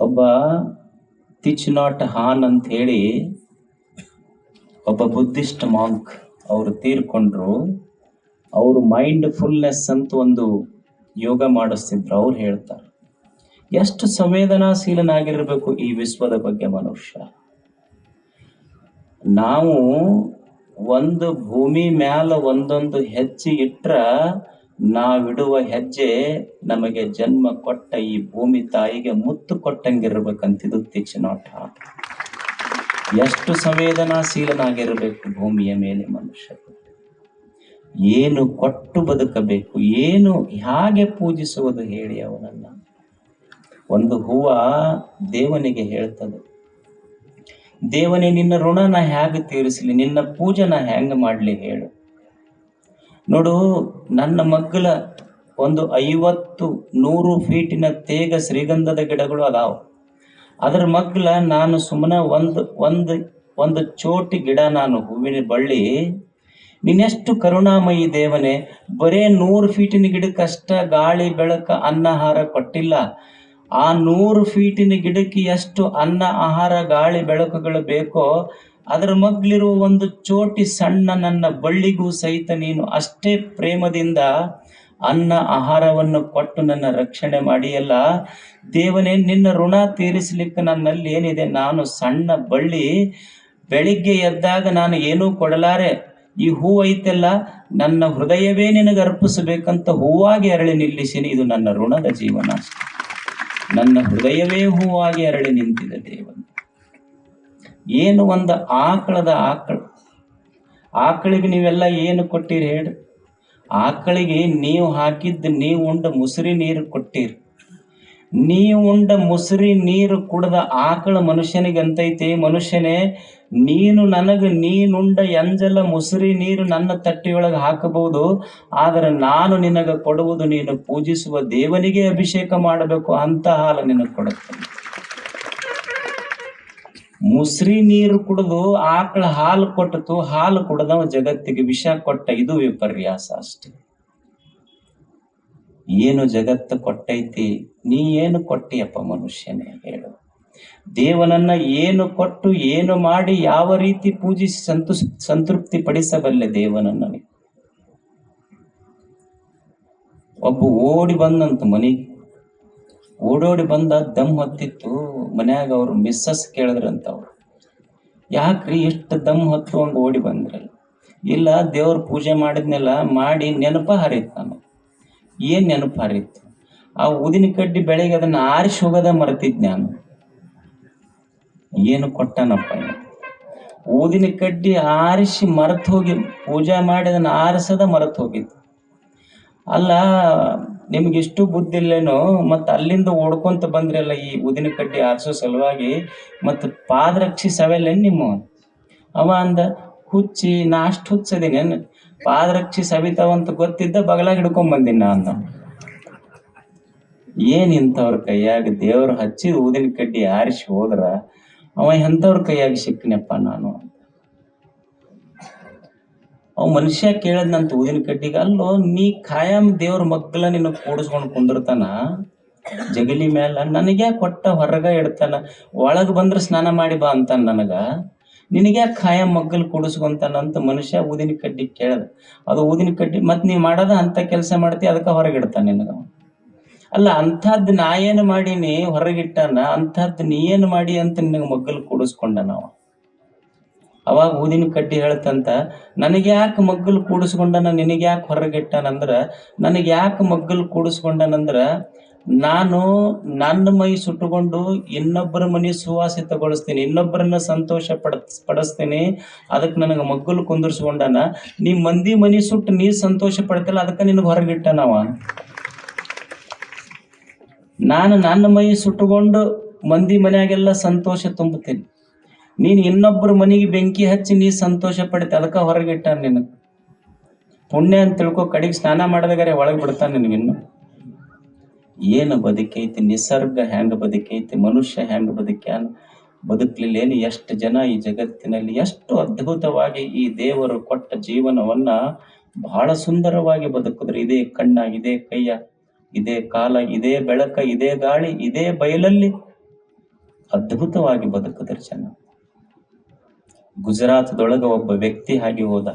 ಒಬ್ಬ ತಿಚ್ ನಾಟ್ ಹಾನ್ ಅಂತ ಹೇಳಿ ಒಬ್ಬ ಬುದ್ಧಿಸ್ಟ್ ಮಾಂಕ್ ಅವರು ತೀರ್ಕೊಂಡ್ರು. ಅವರು ಮೈಂಡ್ ಫುಲ್ನೆಸ್ ಅಂತ ಒಂದು ಯೋಗ ಮಾಡಿಸ್ತಿದ್ರು, ಅವ್ರು ಹೇಳ್ತಾರೆ. ಎಷ್ಟು ಸಂವೇದನಾಶೀಲನಾಗಿರ್ಬೇಕು ಈ ವಿಶ್ವದ ಬಗ್ಗೆ ಮನುಷ್ಯ? ನಾವು ಒಂದು ಭೂಮಿ ಮ್ಯಾಲ ಒಂದೊಂದು ಹೆಜ್ಜೆ ಇಟ್ರ ನಾವಿಡುವ ಹೆಜ್ಜೆ ನಮಗೆ ಜನ್ಮ ಕೊಟ್ಟ ಈ ಭೂಮಿ ತಾಯಿಗೆ ಮುತ್ತು ಕೊಟ್ಟಂಗಿರ್ಬೇಕಂತಿದು ತಿಚ್ಚಿನೋಟ. ಎಷ್ಟು ಸಂವೇದನಾಶೀಲನಾಗಿರಬೇಕು ಭೂಮಿಯ ಮೇಲೆ ಮನುಷ್ಯ. ಏನು ಕೊಟ್ಟು ಬದುಕಬೇಕು, ಏನು ಹೇಗೆ ಪೂಜಿಸುವುದು ಹೇಳಿ ಅವನನ್ನ. ಒಂದು ಹೂವ ದೇವನಿಗೆ ಹೇಳ್ತದೆ, ದೇವನೇ, ನಿನ್ನ ಋಣನ ನಾ ಹೇಗೆ ತೀರಿಸಲಿ, ನಿನ್ನ ಪೂಜೆ ನಾ ಹೆಂಗ ಮಾಡ್ಲಿ ಹೇಳು. ನೋಡು, ನನ್ನ ಮಗ್ಗಲ ಒಂದು ಐವತ್ತು ನೂರು ಫೀಟಿನ ತೇಗ ಶ್ರೀಗಂಧದ ಗಿಡಗಳು ಅದಾವ. ಅದ್ರ ಮಗ್ಗಲ ನಾನು ಸುಮ್ಮನೆ ಒಂದು ಒಂದು ಒಂದು ಚೋಟಿ ಗಿಡ ನಾನು ಹೂವಿನ ಬಳ್ಳಿ. ನೀನೆಷ್ಟು ಕರುಣಾಮಯಿ ದೇವನೇ, ಬರೇ ನೂರು ಫೀಟಿನ ಗಿಡಕ್ಕಷ್ಟ ಗಾಳಿ, ಬೆಳಕ, ಅನ್ನ, ಆಹಾರ ಕೊಟ್ಟಿಲ್ಲ. ಆ ನೂರು ಫೀಟಿನ ಗಿಡಕ್ಕೆ ಎಷ್ಟು ಅನ್ನ, ಆಹಾರ, ಗಾಳಿ, ಬೆಳಕುಗಳು ಬೇಕೋ ಅದರ ಮಗ್ಲಿರುವ ಒಂದು ಚೋಟಿ ಸಣ್ಣ ನನ್ನ ಬಳ್ಳಿಗೂ ಸಹಿತ ನೀನು ಅಷ್ಟೇ ಪ್ರೇಮದಿಂದ ಅನ್ನ ಆಹಾರವನ್ನು ಕೊಟ್ಟು ನನ್ನ ರಕ್ಷಣೆ ಮಾಡಿಯಲ್ಲ. ದೇವನೇ, ನಿನ್ನ ಋಣ ತೀರಿಸಲಿಕ್ಕೆ ನನ್ನಲ್ಲಿ ಏನಿದೆ? ನಾನು ಸಣ್ಣ ಬಳ್ಳಿ ಬೆಳಿಗ್ಗೆ ಎದ್ದಾಗ ನಾನು ಏನೂ ಕೊಡಲಾರೆ. ಈ ಹೂ ಐತೆಲ್ಲ, ನನ್ನ ಹೃದಯವೇ ನಿನಗೆ ಅರ್ಪಿಸಬೇಕಂತ ಹೂವಾಗಿ ಅರಳಿ ನಿಲ್ಲಿಸಿನಿ. ಇದು ನನ್ನ ಋಣದ ಜೀವನ ನನ್ನ ಹೃದಯವೇ ಹೂವಾಗಿ ಅರಳಿ ನಿಂತಿದೆ ದೇವನು. ಏನು ಒಂದು ಆಕಳದ ಆಕಳ. ಆಕಳಿಗೆ ನೀವೆಲ್ಲ ಏನು ಕೊಟ್ಟಿರಿ ಹೇಳ್ರಿ? ಆಕಳಿಗೆ ನೀವು ಹಾಕಿದ್ದು ನೀವು ಉಂಡ ಮುಸುರಿ ನೀರು ಕೊಟ್ಟಿರಿ. ನೀವು ಉಂಡ ಮುಸುರಿ ನೀರು ಕುಡ್ದ ಆಕಳ ಮನುಷ್ಯನಿಗೆ ಅಂತೈತಿ ಮನುಷ್ಯನೇ, ನೀನು ನನಗೆ ನೀನುಂಡ ಎಂಜಲ ಮುಸುರಿ ನೀರು ನನ್ನ ತಟ್ಟಿಯೊಳಗೆ ಹಾಕಬಹುದು, ಆದರೆ ನಾನು ನಿನಗೆ ಕೊಡುವುದು ನೀನು ಪೂಜಿಸುವ ದೇವನಿಗೆ ಅಭಿಷೇಕ ಮಾಡಬೇಕು ಅಂತ ಹಾಲು ನಿನಗೆ ಕೊಡುತ್ತೇನೆ. ಮುಸ್ರಿ ನೀರು ಕುಡಿದು ಆಕಳ ಹಾಲು ಕೊಟ್ಟಿತು, ಹಾಲು ಕುಡ್ದವ ಜಗತ್ತಿಗೆ ವಿಷ ಕೊಟ್ಟ ಇದು ವಿಪರ್ಯಾಸ ಅಷ್ಟೆ ಏನು ಜಗತ್ತು ಕೊಟ್ಟೈತಿ, ನೀ ಏನು ಕೊಟ್ಟಿಯಪ್ಪ ಮನುಷ್ಯನೇ ಹೇಳು ದೇವನನ್ನ ಏನು ಕೊಟ್ಟು, ಏನು ಮಾಡಿ, ಯಾವ ರೀತಿ ಪೂಜಿಸಿ ಸಂತು, ಸಂತೃಪ್ತಿ ಪಡಿಸಬಲ್ಲೆ ದೇವನನ್ನ? ಒಬ್ಬ ಓಡಿ ಬಂದಂತ ಮನೆಗೆ ಓಡೋಡಿ ಬಂದ ದಮ್ ಹೊತ್ತಿತ್ತು, ಮನ್ಯಾಗ ಅವ್ರು ಮಿಸ್ಸಸ್ ಕೇಳಿದ್ರಂತ ಅವ್ರು ಯಾಕ್ರಿ ಇಷ್ಟು ದಮ್ ಹೊತ್ತು ಹಂಗ ಓಡಿ ಬಂದ್ರಲ್ಲ ಇಲ್ಲ, ದೇವ್ರ ಪೂಜೆ ಮಾಡಿದ್ನೆಲ್ಲ ಮಾಡಿ ನೆನಪ ಹರಿತ್ ನಾನು ಏನ್ ನೆನಪು ಹರಿತ್ತು ಆ ಊದಿನ ಕಡ್ಡಿ ಬೆಳಗ್ಗೆ ಅದನ್ನ ಆರಿಸಿ ಹೋಗೋದ ಮರ್ತಿದ್ ನಾನು? ಏನು ಕೊಟ್ಟನಪ್ಪ ಊದಿನ ಕಡ್ಡಿ ಆರಿಸಿ ಮರೆತು ಹೋಗಿ ಪೂಜೆ ಮಾಡಿ ಅದನ್ನ ಆರಿಸದ ಮರೆತು ಹೋಗಿತ್ತು. ಅಲ್ಲ ನಿಮ್ಗೆ ಇಷ್ಟು ಬುದ್ಧಿ ಇಲ್ಲೇನೋ ಮತ್ತು ಅಲ್ಲಿಂದ ಓಡ್ಕೊಂತ ಬಂದ್ರಲ್ಲ ಈ ಊದಿನ ಕಡ್ಡಿ ಆರಿಸೋ ಸಲುವಾಗಿ, ಮತ್ತು ಪಾದರಕ್ಷಿ ಸವೆಲ್ಲೇನು ನಿಮ್ಮ ಅವ ಅಂದ, ಹುಚ್ಚಿ, ನಾ ಅಷ್ಟು ಹುಚ್ಚದೀನಿ ಪಾದರಕ್ಷಿ ಸವಿತಾವಂತ ಗೊತ್ತಿದ್ದ ಬಗಲಾಗ ಹಿಡ್ಕೊಂಡ್ ಬಂದಿನಿ ನಾ ಅಂದ. ಏನ್ ಇಂಥವ್ರ ಕೈಯಾಗ ದೇವ್ರು ಹಚ್ಚಿ ಊದಿನ ಕಡ್ಡಿ ಆರಿಸಿ ಹೋದ್ರ, ಅವ ಎಂಥವ್ರ ಕೈಯಾಗ ಸಿಕ್ಕನಪ್ಪ ನಾನು? ಅವ್ ಮನುಷ್ಯ ಕೇಳದ್ನಂತ ಊದಿನ ಕಡ್ಡಿಗೆ, ಅಲ್ಲೋ, ನೀ ಖಾಯಂ ದೇವ್ರ ಮಗ್ಗಲ ನಿನ್ನ ಕೂಡಿಸ್ಕೊಂಡು ಕುಂದಿರ್ತಾನ? ಜಗಲಿ ಮ್ಯಾಲ ನನಗ್ಯಾ ಕೊಟ್ಟ ಹೊರಗ ಇಡ್ತಾನ? ಒಳಗ್ ಬಂದ್ರ ಸ್ನಾನ ಮಾಡಿ ಬಾ ಅಂತಾನ ನನಗ. ನಿನಗ್ಯಾ ಖಾಯಂ ಮಗ್ಗಲ್ ಕೂಡಿಸ್ಕೊಂತಾನ? ಅಂತ ಮನುಷ್ಯ ಊದಿನ ಕಡ್ಡಿ ಕೇಳದ. ಅದು ಊದಿನ ಕಡ್ಡಿ ಮತ್ ನೀ ಮಾಡದ ಅಂತ ಕೆಲಸ ಮಾಡ್ತಿ, ಅದಕ್ಕ ಹೊರಗಿಡ್ತಾನ ನಿನಗ. ಅಲ್ಲ ಅಂಥದ್ದು ನಾ ಏನು ಮಾಡೀನಿ ಹೊರಗಿಟ್ಟಾನ ಅಂಥದ್ದು ನೀ ಏನು ಮಾಡಿ ಅಂತ ನಿನಗೆ ಮಗ್ಗಲ್ ಕೂಡಿಸ್ಕೊಂಡ ನಾವು ಅವಾಗ ಊದಿನ ಕಡ್ಡಿ ಹೇಳ್ತಂತ, ನನಗೆ ಯಾಕೆ ಮಗ್ಗಲ್ ಕೂಡಿಸ್ಕೊಂಡನ? ನಿನಗೆ ಯಾಕೆ ಹೊರಗಿಟ್ಟನಂದ್ರೆ, ನನಗೆ ಯಾಕೆ ಮಗ್ಗಲು ಕೂಡಿಸ್ಕೊಂಡನಂದ್ರೆ, ನಾನು ನನ್ನ ಮೈ ಸುಟ್ಟುಕೊಂಡು ಇನ್ನೊಬ್ಬರ ಮನೆ ಸುವಾಸಿತಗೊಳಿಸ್ತೀನಿ ಇನ್ನೊಬ್ಬರನ್ನ ಸಂತೋಷ ಪಡ, ಪಡಿಸ್ತೀನಿ ಅದಕ್ಕೆ ನನಗೆ ಮಗ್ಗಲು ಕುಂದಿರ್ಸ್ಕೊಂಡನ. ನೀ ಮಂದಿ ಮನೆ ಸುಟ್ಟು ನೀ ಸಂತೋಷ ಪಡ್ತಿಲ್ಲ, ಅದಕ್ಕೆ ನಿನಗೆ ಹೊರಗಿಟ್ಟನವ ನಾನು ನನ್ನ ಮೈ ಸುಟ್ಟುಕೊಂಡು ಮಂದಿ ಮನೆಯಾಗೆಲ್ಲ ಸಂತೋಷ ತುಂಬುತ್ತೇನೆ. ನೀನು ಇನ್ನೊಬ್ಬರ ಮನೆಗೆ ಬೆಂಕಿ ಹಚ್ಚಿ ನೀ ಸಂತೋಷ ಪಡಿತೆ, ಅದಕ್ಕೆ ಹೊರಗಿಟ್ಟ ನಿನ್ನ ಪುಣ್ಯ ಅಂತ ತಿಳ್ಕೊ ಕಡೆಗೆ ಸ್ನಾನ ಮಾಡಿದಾಗರೆ ಒಳಗೆ ಬಿಡ್ತಾನೆ ನಿನಗಿನ್ನು ಏನು ಬದುಕೈತಿ, ನಿಸರ್ಗ ಹೆಂಗ ಬದುಕೈತಿ, ಮನುಷ್ಯ ಹೆಂಗ ಬದುಕ್ಯಾನ? ಬದುಕಲಿಲ್ಲ ಏನು? ಎಷ್ಟು ಜನ ಈ ಜಗತ್ತಿನಲ್ಲಿ ಎಷ್ಟು ಅದ್ಭುತವಾಗಿ ಈ ದೇವರು ಕೊಟ್ಟ ಜೀವನವನ್ನ ಬಹಳ ಸುಂದರವಾಗಿ ಬದುಕಿದ್ರು. ಇದೇ ಕಣ್ಣ, ಇದೇ ಕೈಯ, ಇದೇ ಕಾಲ, ಇದೇ ಬೆಳಕ, ಇದೇ ಗಾಳಿ, ಇದೇ ಬಯಲಲ್ಲಿ ಅದ್ಭುತವಾಗಿ ಬದುಕಿದ್ರು ಜನ. ಗುಜರಾತ್ದೊಳಗ ಒಬ್ಬ ವ್ಯಕ್ತಿ ಹಾಗೆ ಹೋದ.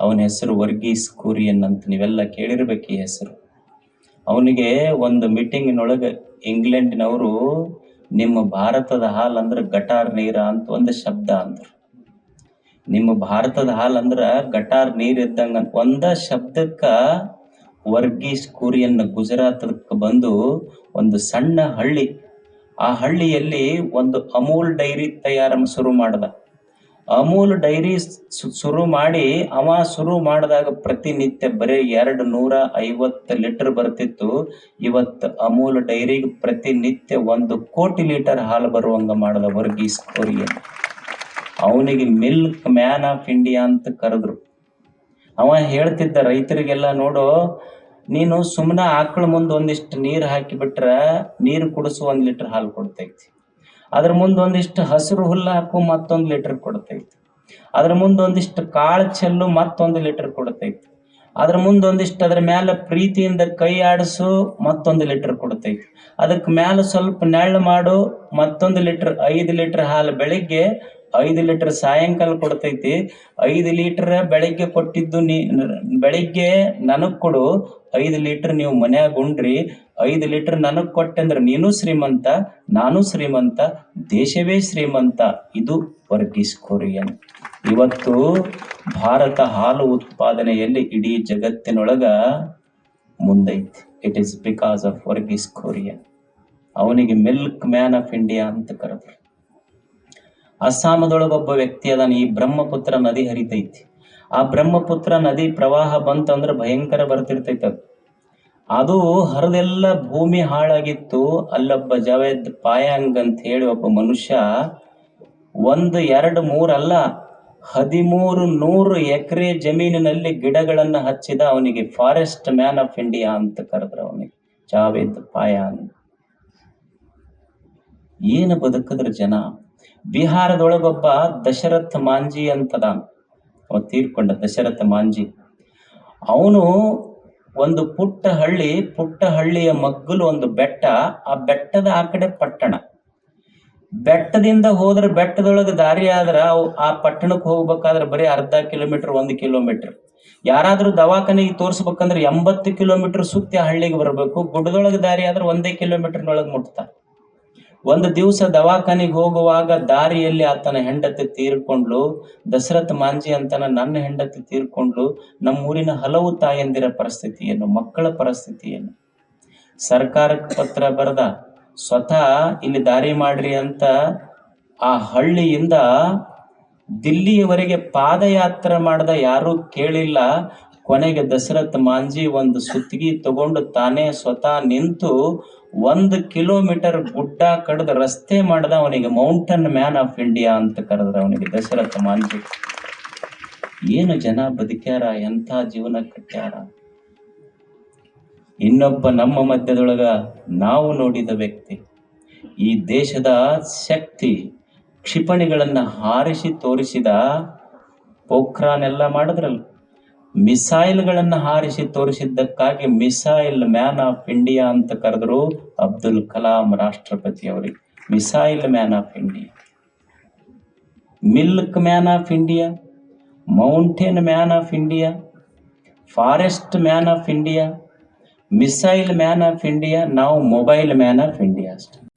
ಅವನ ಹೆಸರು ವರ್ಗೀಸ್ ಕುರಿಯನ್ ಅಂತ ನೀವೆಲ್ಲ ಕೇಳಿರ್ಬೇಕು ಈ ಹೆಸರು. ಅವನಿಗೆ ಒಂದು ಮೀಟಿಂಗಿನೊಳಗೆ ಇಂಗ್ಲೆಂಡಿನವರು ನಿಮ್ಮ ಭಾರತದ ಹಾಲ್ ಅಂದ್ರೆ ಗಟಾರ್ ನೀರ ಅಂತ ಒಂದು ಶಬ್ದ ಅಂದ್ರು. ನಿಮ್ಮ ಭಾರತದ ಹಾಲ್ ಅಂದ್ರೆ ಗಟಾರ್ ನೀರ್ ಇದ್ದಂಗ ಒಂದ ಶಬ್ದಕ್ಕ ವರ್ಗೀಸ್ ಕುರಿಯನ್ ಗುಜರಾತಕ್ಕೆ ಬಂದು ಒಂದು ಸಣ್ಣ ಹಳ್ಳಿ. ಆ ಹಳ್ಳಿಯಲ್ಲಿ ಒಂದು ಅಮೂಲ್ ಡೈರಿ ತಯಾರ ಶುರು ಮಾಡ್ದ. ಅಮೂಲ್ ಡೈರಿ ಶುರು ಮಾಡಿ ಅವ ಶುರು ಮಾಡಿದಾಗ ಪ್ರತಿನಿತ್ಯ ಬರೀ ಎರಡು ನೂರ ಐವತ್ತು ಲೀಟರ್ ಬರ್ತಿತ್ತು. ಇವತ್ತು ಅಮೂಲ್ ಡೈರಿಗೆ ಪ್ರತಿನಿತ್ಯ ಒಂದು ಕೋಟಿ ಲೀಟರ್ ಹಾಲು ಬರುವಂಗ ಮಾಡಿದ ವರ್ಗೀಸ್ ಅವರಿಗೆ. ಅವನಿಗೆ ಮಿಲ್ಕ್ ಮ್ಯಾನ್ ಆಫ್ ಇಂಡಿಯಾ ಅಂತ ಕರೆದ್ರು. ಅವ ಹೇಳ್ತಿದ್ದ ರೈತರಿಗೆಲ್ಲ ನೋಡು, ನೀನು ಸುಮ್ಮನೆ ಆಕಳ ಮುಂದೆ ಒಂದಿಷ್ಟು ನೀರು ಹಾಕಿಬಿಟ್ರ ನೀರು ಕುಡಿಸು ಒಂದು ಲೀಟರ್ ಹಾಲು ಕೊಡ್ತೈತಿ. ಅದ್ರ ಮುಂದೆ ಒಂದಿಷ್ಟು ಹಸಿರು ಹುಲ್ಲ ಹಾಕು, ಮತ್ತೊಂದು ಲೀಟರ್ ಕೊಡ್ತೈತಿ. ಅದ್ರ ಮುಂದೆ ಒಂದಿಷ್ಟು ಕಾಳು ಚೆಲ್ಲು, ಮತ್ತೊಂದು ಲೀಟರ್ ಕೊಡ್ತೈತಿ. ಅದ್ರ ಮುಂದೆ ಒಂದಿಷ್ಟು ಅದ್ರ ಮ್ಯಾಲ ಪ್ರೀತಿಯಿಂದ ಕೈ ಆಡಿಸು, ಮತ್ತೊಂದು ಲೀಟರ್ ಕೊಡ್ತೈತಿ. ಅದಕ್ಕೆ ಮ್ಯಾಲ ಸ್ವಲ್ಪ ನೆಳ್ಳು ಮಾಡು, ಮತ್ತೊಂದು ಲೀಟರ್ ಐದು ಲೀಟರ್ ಹಾಲು ಬೆಳಿಗ್ಗೆ ಐದು ಲೀಟರ್ ಸಾಯಂಕಾಲ ಕೊಡ್ತೈತಿ. ಐದು ಲೀಟರ್ ಬೆಳಗ್ಗೆ ಕೊಟ್ಟಿದ್ದು ನೀ, ಬೆಳಿಗ್ಗೆ ನನಗ್ ಕೊಡು. ಐದು ಲೀಟರ್ ನೀವು ಮನ್ಯಾಗ ಉಂಡ್ರಿ. ಐದು ಲೀಟರ್ ನನಗ್ ಕೊಟ್ಟಂದ್ರೆ ನೀನು ಶ್ರೀಮಂತ, ನಾನು ಶ್ರೀಮಂತ, ದೇಶವೇ ಶ್ರೀಮಂತ. ಇದು ವರ್ಗೀಸ್ ಕೊರಿಯನ್. ಇವತ್ತು ಭಾರತ ಹಾಲು ಉತ್ಪಾದನೆಯಲ್ಲಿ ಇಡೀ ಜಗತ್ತಿನೊಳಗ ಮುಂದೈತಿ. It is because of Verghese Kurien ಅವನಿಗೆ ಮಿಲ್ಕ್ ಮ್ಯಾನ್ ಆಫ್ ಇಂಡಿಯಾ ಅಂತ ಕರೆದ್ರು. ಅಸ್ಸಾಮದೊಳಗೊಬ್ಬ ವ್ಯಕ್ತಿ ಅದಾನ ಈ ಬ್ರಹ್ಮಪುತ್ರ ನದಿ ಹರಿತೈತಿ. ಆ ಬ್ರಹ್ಮಪುತ್ರ ನದಿ ಪ್ರವಾಹ ಬಂತಂದ್ರ ಭಯಂಕರ ಬರ್ತಿರ್ತೈತಿ ಅದು. ಅದು ಹರಿದೆಲ್ಲ ಭೂಮಿ ಹಾಳಾಗಿತ್ತು. ಅಲ್ಲೊಬ್ಬ ಜಾವೇದ್ ಪಾಯಾಂಗ್ ಅಂತ ಹೇಳಿ ಒಬ್ಬ ಮನುಷ್ಯ ಒಂದು ಎರಡು ಮೂರಲ್ಲ ಹದಿಮೂರು ನೂರು ಎಕರೆ ಜಮೀನಿನಲ್ಲಿ ಗಿಡಗಳನ್ನ ಹಚ್ಚಿದ ಅವನಿಗೆ ಫಾರೆಸ್ಟ್ ಮ್ಯಾನ್ ಆಫ್ ಇಂಡಿಯಾ ಅಂತ ಕರೆದ್ರು ಅವನಿಗೆ, ಜಾವೇದ್ ಪಾಯಾಂಗ್. ಏನು ಬದುಕಿದ್ರ ಜನ? ಬಿಹಾರದೊಳಗೊಬ್ಬ ದಶರಥ ಮಾಂಜಿ ಅಂತದ. ಅವ ತೀರ್ಕೊಂಡ ದಶರಥ ಮಾಂಜಿ. ಅವನು ಒಂದು ಪುಟ್ಟ ಹಳ್ಳಿ ಪುಟ್ಟ ಹಳ್ಳಿಯ ಮಗ್ಗಲು ಒಂದು ಬೆಟ್ಟ, ಆ ಬೆಟ್ಟದ ಆ ಕಡೆ ಪಟ್ಟಣ. ಬೆಟ್ಟದಿಂದ ಹೋದ್ರೆ ಬೆಟ್ಟದೊಳಗೆ ದಾರಿ ಆದ್ರ ಆ ಪಟ್ಟಣಕ್ಕೆ ಹೋಗ್ಬೇಕಾದ್ರೆ ಬರೀ ಅರ್ಧ ಕಿಲೋಮೀಟರ್, ಒಂದು ಕಿಲೋಮೀಟರ್. ಯಾರಾದ್ರೂ ದವಾಖಾನೆಗೆ ತೋರ್ಸ್ಬೇಕಂದ್ರೆ ಎಂಬತ್ತು ಕಿಲೋಮೀಟರ್ ಸುತ್ತಿ ಹಳ್ಳಿಗೆ ಬರಬೇಕು. ಗುಡ್ಡದೊಳಗೆ ದಾರಿ ಆದ್ರೆ ಒಂದೇ ಕಿಲೋಮೀಟರ್ನೊಳಗೆ ಮುಟ್ತಾರೆ. ಒಂದು ದಿವಸ ದವಾಖಾನಿಗೆ ಹೋಗುವಾಗ ದಾರಿಯಲ್ಲಿ ಆತನ ಹೆಂಡತಿ ತೀರ್ಕೊಂಡ್ಲು. ದಶರಥ ಮಾಂಜಿ ಅಂತನ ನನ್ನ ಹೆಂಡತಿ ತೀರ್ಕೊಂಡ್ಲು. ನಮ್ಮೂರಿನ ಹಲವು ತಾಯಂದಿರ ಪರಿಸ್ಥಿತಿ ಏನು ಮಕ್ಕಳ ಪರಿಸ್ಥಿತಿ ಏನು ಸರ್ಕಾರಕ್ಕೆ ಪತ್ರ ಬರೆದ, ಸ್ವತಃ ಇಲ್ಲಿ ದಾರಿ ಮಾಡ್ರಿ ಅಂತ ಆ ಹಳ್ಳಿಯಿಂದ ದಿಲ್ಲಿಯವರೆಗೆ ಪಾದಯಾತ್ರೆ ಮಾಡ್ದ ಯಾರೂ ಕೇಳಿಲ್ಲ. ಕೊನೆಗೆ ದಶರಥ್ ಮಾಂಜಿ ಒಂದು ಸುತ್ತಿಗೆ ತಗೊಂಡು ತಾನೇ ಸ್ವತಃ ನಿಂತು ಒಂದು ಕಿಲೋಮೀಟರ್ ಗುಡ್ಡ ಕಡ್ದು ರಸ್ತೆ ಮಾಡ್ದ ಅವನಿಗೆ ಮೌಂಟನ್ ಮ್ಯಾನ್ ಆಫ್ ಇಂಡಿಯಾ ಅಂತ ಕರೆದ್ರ ಅವನಿಗೆ ದಶರಥ ಮಾಂಜಿ. ಏನು ಜನ ಬದುಕ್ಯಾರ, ಎಂಥ ಜೀವನ ಕಟ್ಟ್ಯಾರ? ಇನ್ನೊಬ್ಬ ನಮ್ಮ ಮಧ್ಯದೊಳಗ ನಾವು ನೋಡಿದ ವ್ಯಕ್ತಿ. ಈ ದೇಶದ ಶಕ್ತಿ ಕ್ಷಿಪಣಿಗಳನ್ನ ಹಾರಿಸಿ ತೋರಿಸಿದ ಪೋಖ್ರಾನ್ ಎಲ್ಲ ಮಾಡಿದ್ರಲ್ಲ. ಮಿಸೈಲ್ಗಳನ್ನ ಹಾರಿಸಿ ತೋರಿಸಿದ್ದಕ್ಕಾಗಿ ಮಿಸೈಲ್ ಮ್ಯಾನ್ ಆಫ್ ಇಂಡಿಯಾ ಅಂತ ಕರೆದ್ರು ಅಬ್ದುಲ್ ಕಲಾಂ ರಾಷ್ಟ್ರಪತಿ ಅವರಿಗೆ. Missile man of India. Milk man of India, mountain man of India, forest man of India, missile man of India, ನಾವು ಮೊಬೈಲ್ ಮ್ಯಾನ್ ಆಫ್ ಇಂಡಿಯಾ ಅಷ್ಟೆ.